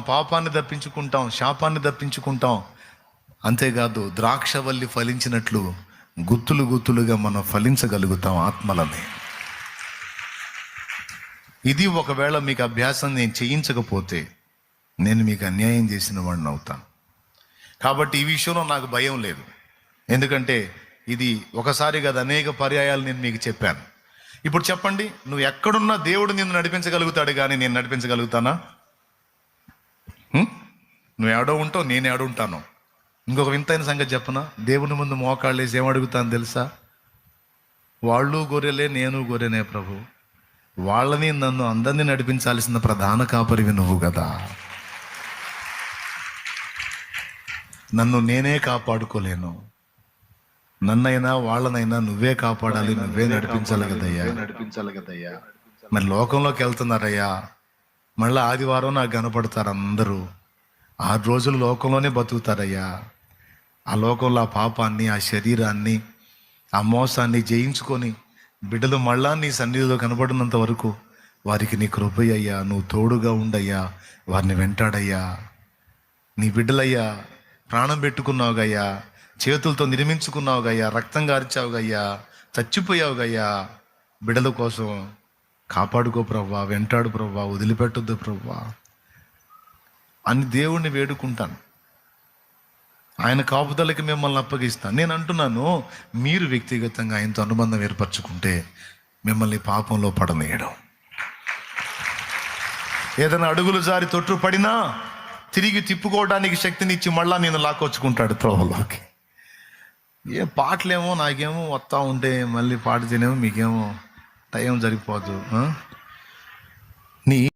పాపాన్ని తప్పించుకుంటాం శాపాన్ని తప్పించుకుంటాం. అంతేకాదు ద్రాక్షవల్లి ఫలించినట్లు గుత్తులు గుత్తులుగా మనం ఫలించగలుగుతాం ఆత్మలని ఇది ఒకవేళ మీకు అభ్యాసం నేను చేయించకపోతే నేను మీకు అన్యాయం చేసిన వాడిని అవుతాను. కాబట్టి ఈ విషయంలో నాకు భయం లేదు. ఎందుకంటే ఇది ఒకసారి కాదు అనేక పర్యాయాలు నేను మీకు చెప్పాను. ఇప్పుడు చెప్పండి నువ్వు ఎక్కడున్నా దేవుడు నిన్ను నడిపించగలుగుతాడు కానీ నేను నడిపించగలుగుతానా? నువ్వు ఏడో ఉంటావు నేను ఏడో ఉంటాను. ఇంకొక వింతైన సంగతి చెప్పనా? దేవుని ముందు మోకాళ్ళు వేసి ఏం అడుగుతాను తెలుసా? వాళ్ళు గొర్రెలే నేను గొర్రెనే ప్రభు. వాళ్ళని నన్ను అందరినీ నడిపించాల్సిన ప్రధాన కాపరివి నువ్వు కదా. నన్ను నేనే కాపాడుకోలేను. నన్నైనా వాళ్ళనైనా నువ్వే కాపాడాలి నువ్వే నడిపించాలి కదయ్యా. నడిపించాలి కదయ్యా. మరి లోకంలోకి వెళ్తున్నారయ్యా. మళ్ళీ ఆదివారం నాకు కనపడతారు అందరూ. ఆరు రోజులు లోకంలోనే బతుకుతారయ్యా. ఆ లోకంలో ఆ పాపాన్ని ఆ శరీరాన్ని ఆ మోసాన్ని జయించుకొని బిడ్డలు మళ్ళా నీ సన్నిధిలో కనబడినంత వరకు వారికి నీ కృపయ్యా నువ్వు తోడుగా ఉండయ్యా. వారిని వెంటాడయ్యా. నీ బిడ్డలయ్యా ప్రాణం పెట్టుకున్నావుగయ్యా. చేతులతో నిర్మించుకున్నావుగయ్యా. రక్తం గార్చావుగయ్యా. చచ్చిపోయావుగయ్యా. బిడ్డల కోసం కాపాడుకో ప్రవ్వా. వెంటాడు ప్రవ్వా. వదిలిపెట్టొద్దు ప్రవ్వా. అని దేవుణ్ణి వేడుకుంటాను. ఆయన కాపుదలకి మిమ్మల్ని అప్పగిస్తాను. నేను అంటున్నాను మీరు వ్యక్తిగతంగా ఆయనతో అనుబంధం ఏర్పరచుకుంటే మిమ్మల్ని పాపంలో పడనీయడం. ఏదైనా అడుగులు జారి తొట్టు పడినా తిరిగి తిప్పుకోవడానికి శక్తినిచ్చి మళ్ళా నేను లాక్కొచ్చుకుంటాడు త్రోవలోకి ఏ పాటలేమో నాకేమో వస్తా ఉంటే మళ్ళీ పాడితేనేమో మీకేమో టైం జరిగిపోదు నీ